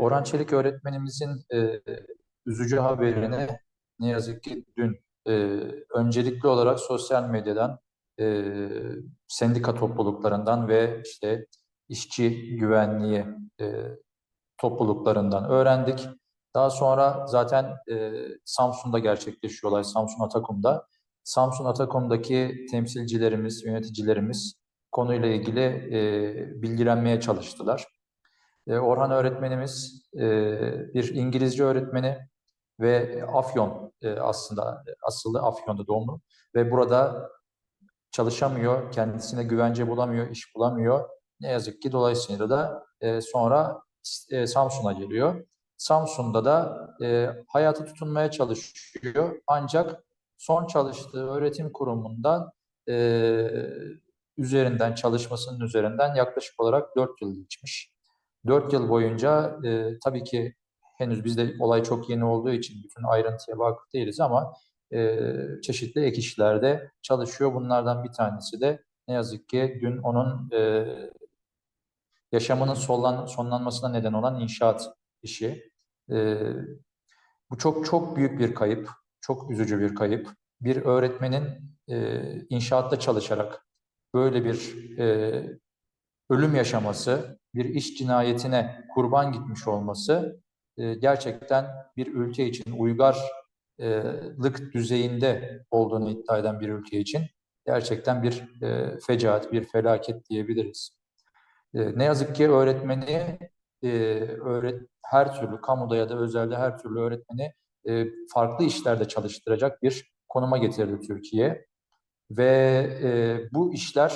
Orhan Çelik öğretmenimizin e, üzücü haberini ne yazık ki dün e, öncelikli olarak sosyal medyadan, e, sendika topluluklarından ve işte işçi güvenliği e, topluluklarından öğrendik. Daha sonra zaten e, Samsun'da gerçekleşiyor olay, Samsun Atakum'da. Samsun Atakum'daki temsilcilerimiz, yöneticilerimiz konuyla ilgili e, bilgilenmeye çalıştılar. E, Orhan öğretmenimiz e, bir İngilizce öğretmeni ve Afyon e, aslında asıllı Afyon'da doğumlu ve burada çalışamıyor, kendisine güvence bulamıyor, iş bulamıyor. Ne yazık ki dolayısıyla da sonra Samsun'a geliyor. Samsun'da da hayatı tutunmaya çalışıyor. Ancak son çalıştığı öğretim kurumundan üzerinden çalışmasının üzerinden yaklaşık olarak 4 yıl geçmiş. 4 yıl boyunca e, tabii ki henüz bizde olay çok yeni olduğu için bütün ayrıntıya vakıf değiliz ama e, çeşitli ek işlerde çalışıyor. Bunlardan bir tanesi de ne yazık ki dün onun e, yaşamının sonlan, sonlanmasına neden olan inşaat işi. E, bu çok çok büyük bir kayıp, çok üzücü bir kayıp. Bir öğretmenin e, inşaatta çalışarak böyle bir e, ölüm yaşaması, bir iş cinayetine kurban gitmiş olması e, gerçekten bir ülke için uygarlık düzeyinde olduğunu iddia eden bir ülke için gerçekten bir e, fecaat, bir felaket diyebiliriz. E, ne yazık ki öğretmeni öğret her türlü kamuda ya da özelde her türlü öğretmeni farklı işlerde çalıştıracak bir konuma getirdi Türkiye. Ve bu işler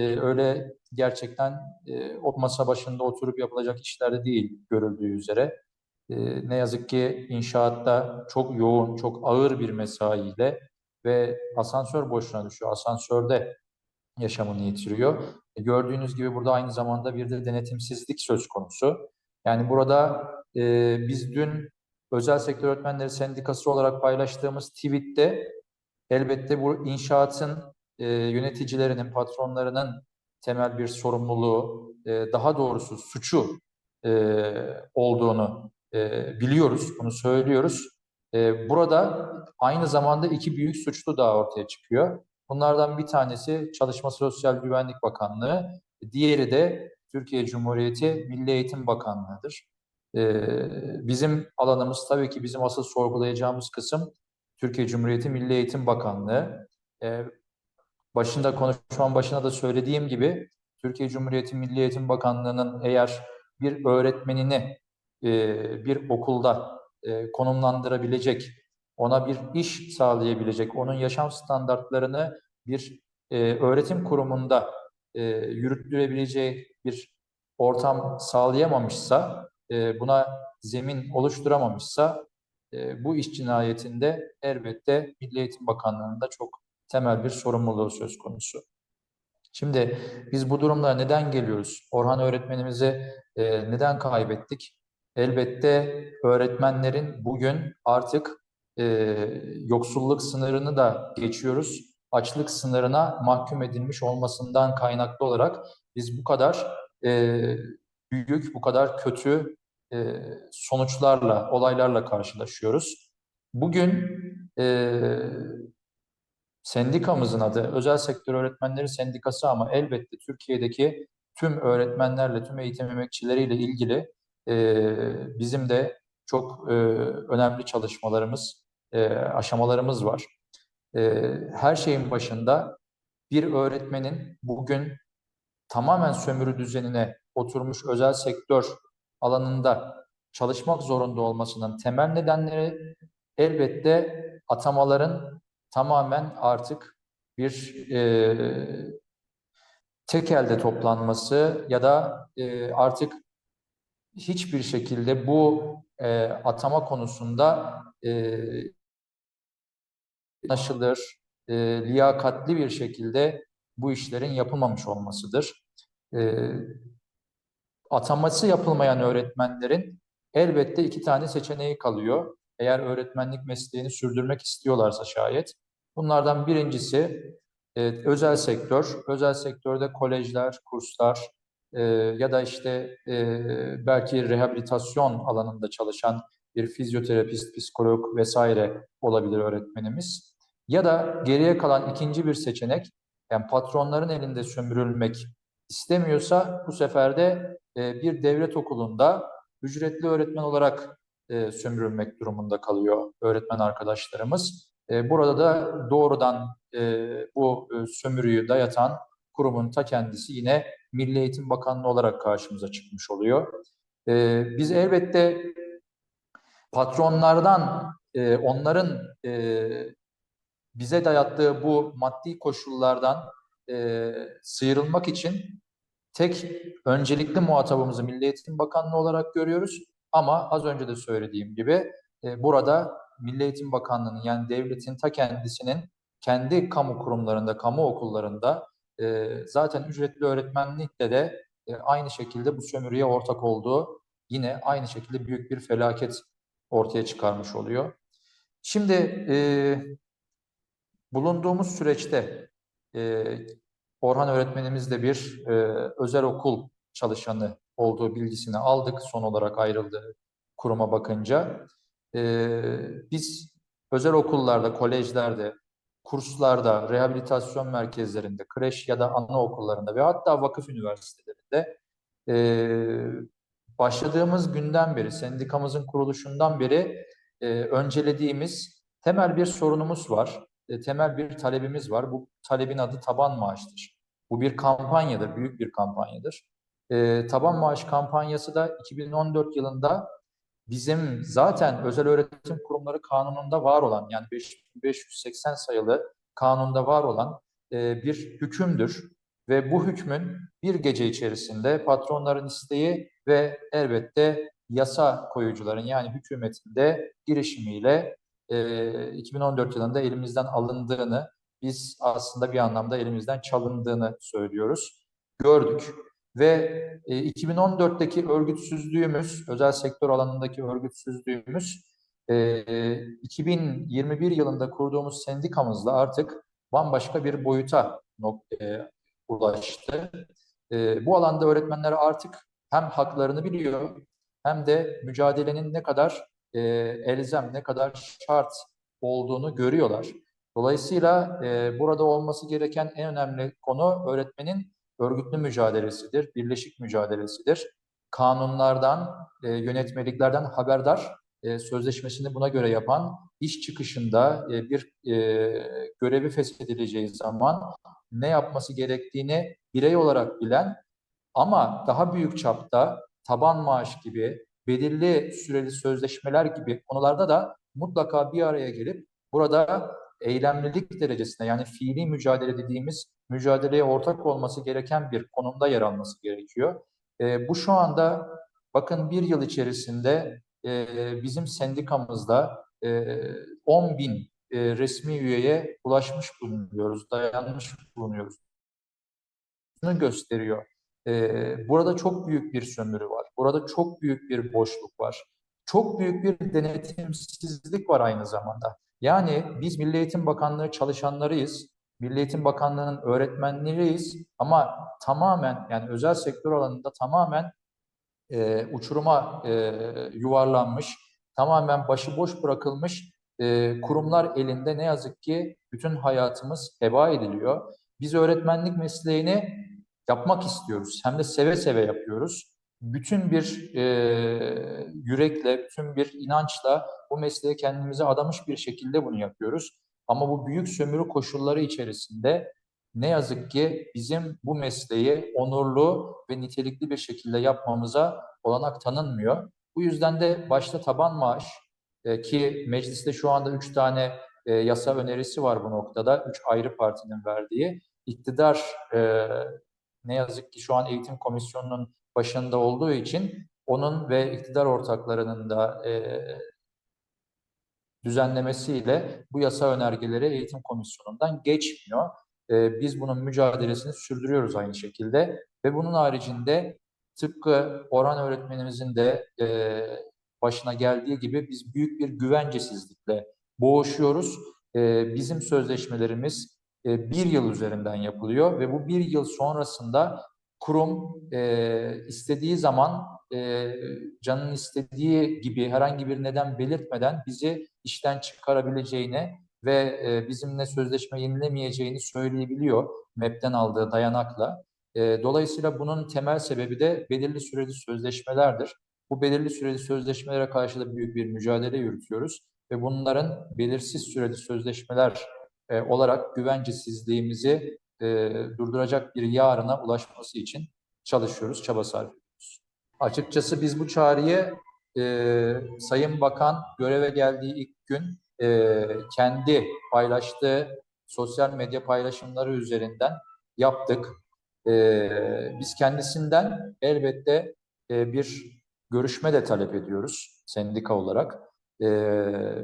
öyle gerçekten e, o masa başında oturup yapılacak işlerde değil görüldüğü üzere. E, ne yazık ki inşaatta çok yoğun, çok ağır bir mesaiyle ve asansör boşuna düşüyor. Asansörde yaşamını yitiriyor. E, gördüğünüz gibi burada aynı zamanda bir de denetimsizlik söz konusu. Yani burada e, biz dün Özel Sektör Öğretmenleri Sendikası olarak paylaştığımız tweette elbette bu inşaatın e, yöneticilerinin, patronlarının temel bir sorumluluğu, e, daha doğrusu suçu e, olduğunu e, biliyoruz, bunu söylüyoruz. E, burada aynı zamanda iki büyük suçlu daha ortaya çıkıyor. Bunlardan bir tanesi Çalışma Sosyal Güvenlik Bakanlığı, diğeri de Türkiye Cumhuriyeti Milli Eğitim Bakanlığı'dır. E, bizim alanımız tabii ki bizim asıl sorgulayacağımız kısım Türkiye Cumhuriyeti Milli Eğitim Bakanlığı. E, başında konuşmam başına da söylediğim gibi Türkiye Cumhuriyeti Milli Eğitim Bakanlığı'nın eğer bir öğretmenini e, bir okulda e, konumlandırabilecek, ona bir iş sağlayabilecek, onun yaşam standartlarını bir e, öğretim kurumunda e, yürütülebileceği bir ortam sağlayamamışsa, e, buna zemin oluşturamamışsa e, bu iş cinayetinde elbette Milli Eğitim Bakanlığı'nda çok temel bir sorumluluğu söz konusu. Şimdi biz bu durumlara neden geliyoruz? Orhan öğretmenimizi e, neden kaybettik? Elbette öğretmenlerin bugün artık e, yoksulluk sınırını da geçiyoruz. Açlık sınırına mahkum edilmiş olmasından kaynaklı olarak biz bu kadar e, büyük, bu kadar kötü e, sonuçlarla, olaylarla karşılaşıyoruz. Bugün e, sendikamızın adı Özel Sektör Öğretmenleri Sendikası ama elbette Türkiye'deki tüm öğretmenlerle, tüm eğitim emekçileriyle ilgili e, bizim de çok e, önemli çalışmalarımız, e, aşamalarımız var. E, her şeyin başında bir öğretmenin bugün tamamen sömürü düzenine oturmuş özel sektör alanında çalışmak zorunda olmasının temel nedenleri elbette atamaların tamamen artık bir e, tek elde toplanması ya da e, artık hiçbir şekilde bu e, atama konusunda e, anlaşılır, e, liyakatli bir şekilde bu işlerin yapılmamış olmasıdır. E, ataması yapılmayan öğretmenlerin elbette iki tane seçeneği kalıyor. Eğer öğretmenlik mesleğini sürdürmek istiyorlarsa şayet. Bunlardan birincisi e, özel sektör. Özel sektörde kolejler, kurslar, e, ya da işte e, belki rehabilitasyon alanında çalışan bir fizyoterapist, psikolog vesaire olabilir öğretmenimiz. Ya da geriye kalan ikinci bir seçenek, yani patronların elinde sömürülmek istemiyorsa bu sefer de e, bir devlet okulunda ücretli öğretmen olarak e, sömürülmek durumunda kalıyor öğretmen arkadaşlarımız. E, burada da doğrudan e, bu e, sömürüyü dayatan kurumun ta kendisi yine Milli Eğitim Bakanlığı olarak karşımıza çıkmış oluyor. Biz elbette patronlardan, onların bize dayattığı bu maddi koşullardan sıyrılmak için tek öncelikli muhatabımızı Milli Eğitim Bakanlığı olarak görüyoruz. Ama az önce de söylediğim gibi burada Milli Eğitim Bakanlığı'nın yani devletin ta kendisinin kendi kamu kurumlarında, kamu okullarında e, zaten ücretli öğretmenlikle de e, aynı şekilde bu sömürüye ortak olduğu yine aynı şekilde büyük bir felaket ortaya çıkarmış oluyor. Şimdi e, bulunduğumuz süreçte e, Orhan öğretmenimiz de bir e, özel okul çalışanı olduğu bilgisini aldık son olarak ayrıldığı kuruma bakınca. E, biz özel okullarda, kolejlerde, kurslarda, rehabilitasyon merkezlerinde, kreş ya da anaokullarında ve hatta vakıf üniversitelerinde e, başladığımız günden beri, sendikamızın kuruluşundan beri e, öncelediğimiz temel bir sorunumuz var. E, temel bir talebimiz var. Bu talebin adı taban maaştır. Bu bir kampanyadır, büyük bir kampanyadır. E, taban maaş kampanyası da 2014 yılında bizim zaten özel öğretim kurumları kanununda var olan yani 5580 sayılı kanunda var olan e, bir hükümdür. Ve bu hükmün bir gece içerisinde patronların isteği ve elbette yasa koyucuların yani hükümetin de girişimiyle e, 2014 yılında elimizden alındığını, biz aslında bir anlamda elimizden çalındığını söylüyoruz, gördük. Ve e, 2014'teki örgütsüzlüğümüz, özel sektör alanındaki örgütsüzlüğümüz, e, 2021 yılında kurduğumuz sendikamızla artık bambaşka bir boyuta e, ulaştı. E, bu alanda öğretmenler artık hem haklarını biliyor hem de mücadelenin ne kadar e, elzem, ne kadar şart olduğunu görüyorlar. Dolayısıyla e, burada olması gereken en önemli konu öğretmenin örgütlü mücadelesidir, birleşik mücadelesidir. Kanunlardan, e, yönetmeliklerden haberdar, e, sözleşmesini buna göre yapan, iş çıkışında e, bir e, görevi feshedileceği zaman ne yapması gerektiğini birey olarak bilen ama daha büyük çapta taban maaş gibi, belirli süreli sözleşmeler gibi konularda da mutlaka bir araya gelip burada eylemlilik derecesinde yani fiili mücadele dediğimiz mücadeleye ortak olması gereken bir konumda yer alması gerekiyor. E, bu şu anda bakın bir yıl içerisinde e, bizim sendikamızda e, 10 bin e, resmi üyeye ulaşmış bulunuyoruz, dayanmış bulunuyoruz. Bunu gösteriyor. E, burada çok büyük bir sömürü var. Burada çok büyük bir boşluk var. Çok büyük bir denetimsizlik var aynı zamanda. Yani biz Milli Eğitim Bakanlığı çalışanlarıyız. Milli Eğitim Bakanlığı'nın öğretmenleriyiz ama tamamen yani özel sektör alanında tamamen e, uçuruma e, yuvarlanmış, tamamen başıboş bırakılmış e, kurumlar elinde ne yazık ki bütün hayatımız heba ediliyor. Biz öğretmenlik mesleğini yapmak istiyoruz. Hem de seve seve yapıyoruz. Bütün bir e, yürekle, bütün bir inançla bu mesleğe kendimizi adamış bir şekilde bunu yapıyoruz. Ama bu büyük sömürü koşulları içerisinde ne yazık ki bizim bu mesleği onurlu ve nitelikli bir şekilde yapmamıza olanak tanınmıyor. Bu yüzden de başta taban maaş e, ki mecliste şu anda üç tane e, yasa önerisi var bu noktada. Üç ayrı partinin verdiği. İktidar e, ne yazık ki şu an eğitim komisyonunun başında olduğu için onun ve iktidar ortaklarının da e, düzenlemesiyle bu yasa önergeleri eğitim komisyonundan geçmiyor. E, biz bunun mücadelesini sürdürüyoruz aynı şekilde ve bunun haricinde tıpkı Orhan öğretmenimizin de e, başına geldiği gibi biz büyük bir güvencesizlikle boğuşuyoruz. E, bizim sözleşmelerimiz e, bir yıl üzerinden yapılıyor ve bu bir yıl sonrasında kurum e, istediği zaman e, canın istediği gibi herhangi bir neden belirtmeden bizi işten çıkarabileceğini ve e, bizimle sözleşme yenilemeyeceğini söyleyebiliyor MEP'ten aldığı dayanakla. E, dolayısıyla bunun temel sebebi de belirli süreli sözleşmelerdir. Bu belirli süreli sözleşmelere karşı da büyük bir mücadele yürütüyoruz ve bunların belirsiz süreli sözleşmeler e, olarak güvencesizliğimizi e, durduracak bir yarına ulaşması için çalışıyoruz, çaba sarf ediyoruz. Açıkçası biz bu çağrıyı e, Sayın Bakan göreve geldiği ilk gün e, kendi paylaştığı sosyal medya paylaşımları üzerinden yaptık. E, biz kendisinden elbette e, bir görüşme de talep ediyoruz sendika olarak. E,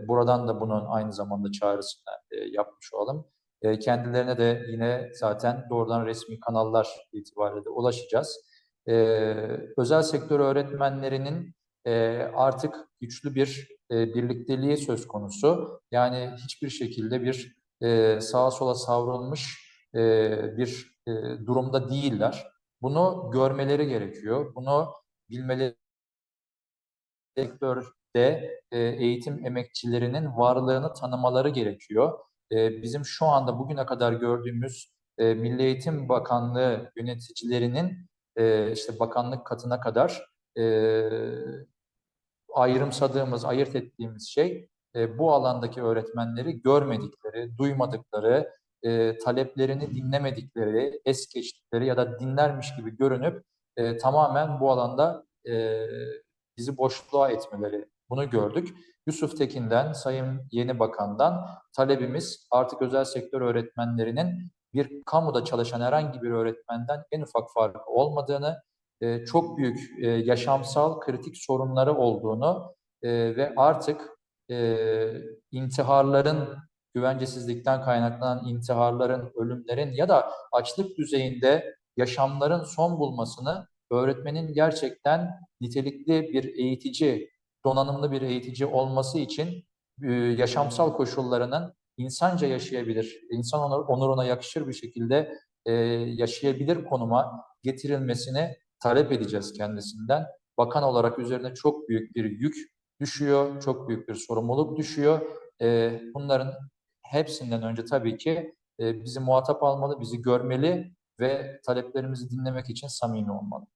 buradan da bunun aynı zamanda çağrısını e, yapmış olalım. E, kendilerine de yine zaten doğrudan resmi kanallar itibariyle de ulaşacağız. E, özel sektör öğretmenlerinin e, artık güçlü bir e, birlikteliği söz konusu. Yani hiçbir şekilde bir e, sağa sola savrulmuş e, bir e, durumda değiller. Bunu görmeleri gerekiyor. Bunu bilmeleri sektörde e, eğitim emekçilerinin varlığını tanımaları gerekiyor. Bizim şu anda bugüne kadar gördüğümüz Milli Eğitim Bakanlığı yöneticilerinin işte bakanlık katına kadar e, ayrımsadığımız, ayırt ettiğimiz şey bu alandaki öğretmenleri görmedikleri, duymadıkları, taleplerini dinlemedikleri, es geçtikleri ya da dinlermiş gibi görünüp tamamen bu alanda bizi boşluğa etmeleri bunu gördük. Yusuf Tekin'den, Sayın Yeni Bakan'dan talebimiz artık özel sektör öğretmenlerinin bir kamuda çalışan herhangi bir öğretmenden en ufak farkı olmadığını, e, çok büyük e, yaşamsal kritik sorunları olduğunu e, ve artık intiharların, güvencesizlikten kaynaklanan intiharların, ölümlerin ya da açlık düzeyinde yaşamların son bulmasını öğretmenin gerçekten nitelikli bir eğitici, donanımlı bir eğitici olması için e, yaşamsal koşullarının insanca yaşayabilir, insan onuruna yakışır bir şekilde e, yaşayabilir konuma getirilmesini talep edeceğiz kendisinden. Bakan olarak üzerine çok büyük bir yük düşüyor, çok büyük bir sorumluluk düşüyor. E, bunların hepsinden önce tabii ki bizi muhatap almalı, bizi görmeli ve taleplerimizi dinlemek için samimi olmalı.